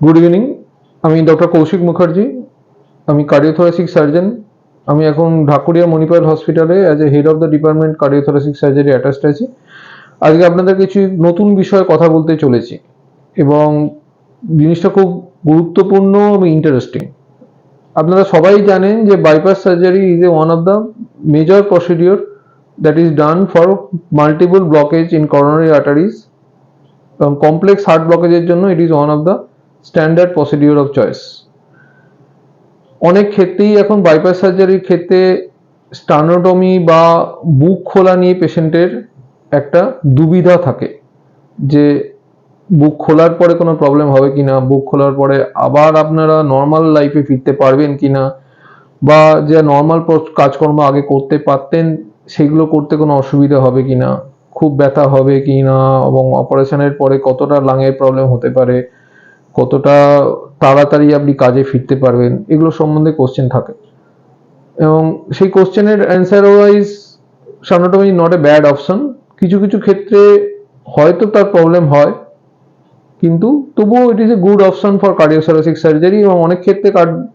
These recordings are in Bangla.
গুড ইভিনিং আমি ডক্টর কৌশিক মুখার্জি, আমি কার্ডিওথোরাসিক সার্জন আমি এখন ঢাকুরিয়া মণিপাল হসপিটালে as a head of the department cardiothoracic surgery attached আছি। আজকে আপনাদের কিছু নতুন বিষয়ে কথা বলতে চলেছি এবং জিনিসটা খুব গুরুত্বপূর্ণ এবং ইন্টারেস্টিং আপনারা সবাই জানেন যে bypass surgery is a one of the major procedure that is done for multiple blockage in coronary arteries এবং কমপ্লেক্স হার্ট ব্লকেজের জন্য it is one of the standard procedure of choice অনেক ক্ষেত্রেই এখন বাইপাস সার্জারির ক্ষেত্রে স্টানোটমি বা বুক খোলা নিয়ে পেশেন্টের একটা দুবিধা থাকে যে বুক খোলার পরে কোনো প্রবলেম হবে কিনা, বুক খোলার পরে আবার আপনারা নর্মাল লাইফে ফিরতে পারবেন কিনা বা যে নর্মাল কাজকর্ম আগে করতে পারতেন সেগুলো করতে কোনো অসুবিধা হবে কিনা, খুব ব্যথা হবে কিনা এবং অপারেশনের পরে কতটা লাঙের প্রবলেম হতে পারে কতটা তাড়াতাড়ি আপনি কাজে ফিরতে পারবেন, এগুলো সম্বন্ধে কোশ্চেন থাকে। এবং সেই কোশ্চেনের answer wise sternotomy not a bad option কিছু কিছু ক্ষেত্রে হয়তো তার প্রবলেম হয়, কিন্তু তবুও it is a good option for cardiothoracic surgery এবং অনেক ক্ষেত্রে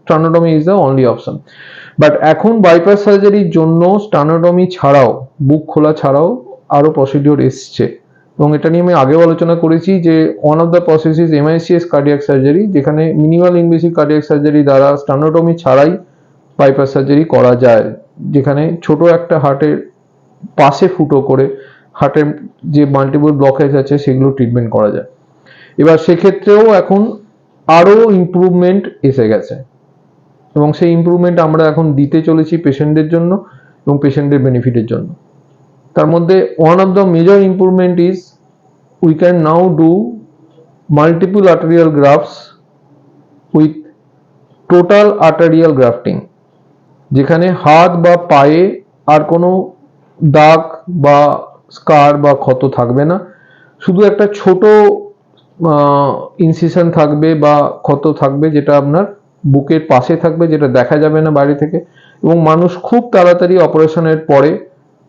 sternotomy is the only option but এখন বাইপাস সার্জারির জন্য স্টানোটমি ছাড়াও, বুক খোলা ছাড়াও আরও প্রসিডিওর এসছে। এবং এটা নিয়ে আমি আগেও আলোচনা করেছি যে one of the process is MICS cardiac surgery যেখানে মিনিমাল ইনভেসিভ কার্ডিয়াক সার্জারি দ্বারা স্টানোটমি ছাড়াই বাইপাস সার্জারি করা যায়। যেখানে ছোট একটা হার্টের পাশে ফুটো করে হার্টের যে মাল্টিপল ব্লকেজ আছে সেগুলো ট্রিটমেন্ট করা যায়। এবার সেক্ষেত্রেও এখন আরও ইমপ্রুভমেন্ট এসে গেছে। এবং সেই ইমপ্রুভমেন্ট আমরা এখন দিতে চলেছি পেশেন্টদের জন্য এবং পেশেন্টের বেনিফিটের জন্য। তার মধ্যে one of the major improvement is we can now do multiple arterial grafts with total arterial grafting যেখানে হাত বা পায়ে আর কোনো দাগ বা স্কার বা ক্ষত থাকবে না। শুধু একটা ছোট ইনসিশন থাকবে বা ক্ষত থাকবে যেটা আপনার বুকের পাশে থাকবে, যেটা দেখা যাবে না বাইরে থেকে। এবং মানুষ খুব তাড়াতাড়ি অপারেশনের পরে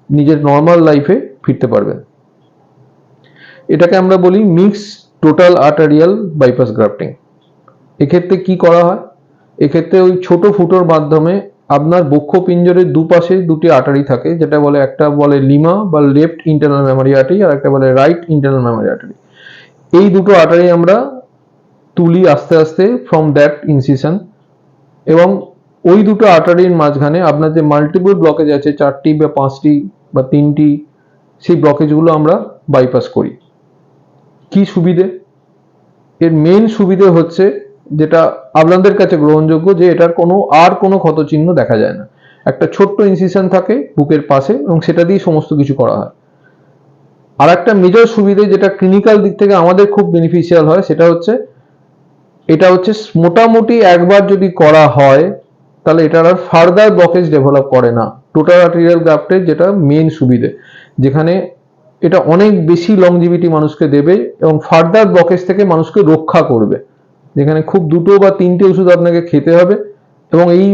নিজের নর্মাল লাইফে ফিরতে পারবেন এটাকে আমরা বলি mix total arterial bypass grafting এক্ষেত্রে কি করা হয়? এক্ষেত্রে ওই ছোট ফুটোর মাধ্যমে আপনার বক্ষ পিঞ্জরের দুপাশে দুটি আটারি থাকে, যেটা বলে একটা বলে লিমা বা লেফট ইন্টারনাল মেমোরি আর্টারি আর একটা বলে রাইট ইন্টারনাল মেমোরি আর্টারি এই দুটো আটারি আমরা তুলি আস্তে আস্তে ফ্রম দ্যাট ইনসিশন এবং ওই দুটো আটারির মাঝখানে আপনার যে মাল্টিপল ব্লকেজ আছে, চারটি বা পাঁচটি বা তিনটি সেই ব্লকেজগুলো আমরা বাইপাস করি। কি সুবিধে? এর মেন সুবিধে হচ্ছে যেটা আপনাদের কাছে গ্রহণযোগ্য যে এটার কোনো, আর কোনো ক্ষতচিহ্ন দেখা যায় না। একটা ছোট্ট ইনসিশন থাকে বুকের পাশে এবং সেটা দিয়ে সমস্ত কিছু করা হয়। আর একটা মেজর সুবিধে যেটা ক্লিনিক্যাল দিক থেকে আমাদের খুব বেনিফিশিয়াল হয় সেটা হচ্ছে, এটা হচ্ছে মোটামুটি একবার যদি করা হয়, তাহলে এটার আর ফার্দার ব্লকেজ ডেভেলপ করে না। টোটাল আর্টেরিয়াল গ্রাফটের যেটা মেন সুবিধে, যেখানে এটা অনেক বেশি লংজিভিটি মানুষকে দেবে এবং ফার্দার ব্লকেজ থেকে মানুষকে রক্ষা করবে। যেখানে খুব দুটো বা তিনটে ওষুধ আপনাকে খেতে হবে এবং এই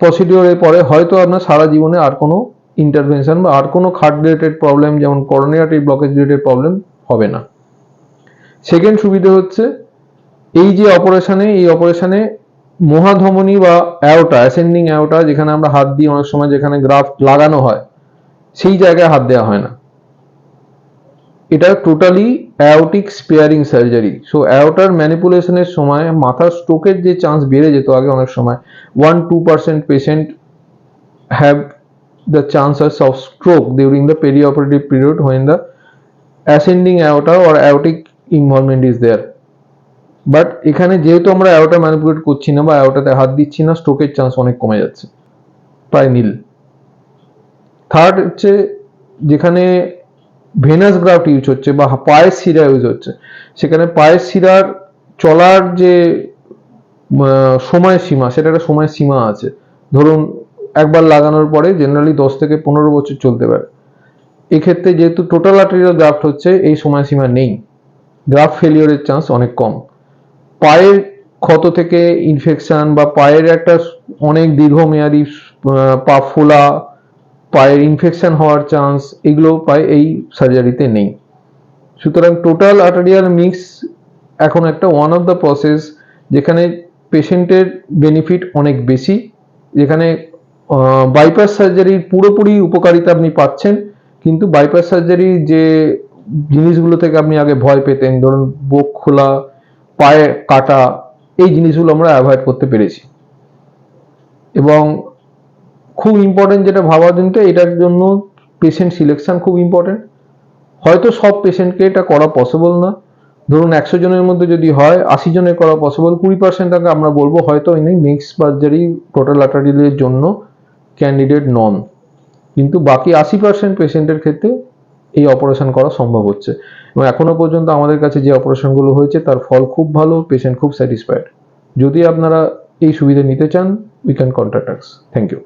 প্রসিডিওরের পরে হয়তো আপনার সারা জীবনে আর কোনো ইন্টারভেনশন বা আর কোনো খাট রিলেটেড প্রবলেম যেমন করোনিয়ারি ব্লকেজ রিলেটেড প্রবলেম হবে না। সেকেন্ড সুবিধে হচ্ছে, এই যে অপারেশনে এই অপারেশনে মহাধমনী বা অ্যাওটা অ্যাসেন্ডিং অ্যাওটা যেখানে আমরা হাত দিই অনেক সময়, যেখানে গ্রাফ লাগানো হয়, সেই জায়গায় হাত দেওয়া হয় না। এটা totally aortic sparing surgery so অ্যাওটার ম্যানিপুলেশনের সময়, মাথার স্ট্রোকের যে চান্স বেড়ে যেত আগে অনেক সময় one two percent patient have the chances of stroke during the perioperative period when the ascending aorta or aortic involvement is there but এখানে যেহেতু আমরা অ্যাওটা ম্যানিপুলেট করছি না বা অ্যাওটাতে হাত দিচ্ছি না স্ট্রোকের চান্স অনেক কমে যাচ্ছে। প্রায় নীল থার্ড হচ্ছে, যেখানে ভেনাস গ্রাফট ইউজ হচ্ছে বা পায়ের শিরা ইউজ হচ্ছে। সেখানে পায়ের শিরার চলার যে সময় সীমা, সেটা একটা সময় সীমা আছে। ধরুন, একবার লাগানোর পরে জেনারেলি দশ থেকে পনেরো বছর চলতে পারে। এক্ষেত্রে যেহেতু টোটাল আর্টেরিয়াল গ্রাফট হচ্ছে, এই সময়সীমা নেই। গ্রাফ ফেলিওরের চান্স অনেক কম। পায়ের ক্ষত থেকে ইনফেকশন বা পায়ের একটা অনেক দীর্ঘমেয়াদী পা ফোলা, পায়ের ইনফেকশন হওয়ার চান্স এগুলো পায়ে এই সার্জারিতে নেই। সুতরাং টোটাল আর্টারিয়াল মিক্স এখন একটা ওয়ান অফ দ্য প্রসেস যেখানে পেশেন্টের বেনিফিট অনেক বেশি, যেখানে বাইপাস সার্জারির পুরোপুরি উপকারিতা আপনি পাচ্ছেন, কিন্তু বাইপাস সার্জারি যে জিনিসগুলো থেকে আপনি আগে ভয় পেতেন, ধরুন, বুক খোলা পায়ে কাটা, এই জিনিসগুলো আমরা অ্যাভয়েড করতে পেরেছি। এবং খুব ইম্পর্টেন্ট যেটা ভাবা দিনকে, এটার জন্য পেশেন্ট সিলেকশন খুব ইম্পর্টেন্ট হয়তো সব পেশেন্টকে এটা করা পসিবল না। ধরুন একশো জনের মধ্যে যদি হয়, আশি জনের করা পসিবল কুড়ি পার্সেন্ট আগে আমরা বলব, হয়তো ইনি মিক্স সার্জারি টোটাল আর্টারিলের জন্য ক্যান্ডিডেট নন। কিন্তু বাকি আশি পার্সেন্ট পেশেন্টের ক্ষেত্রে এই অপারেশন করা সম্ভব হচ্ছে। এবং এখনও পর্যন্ত আমাদের কাছে যে অপারেশনগুলো হয়েছে, তার ফল খুব ভালো পেশেন্ট খুব স্যাটিসফাইড যদি আপনারা এই সুবিধা নিতে চান we can contact us thank you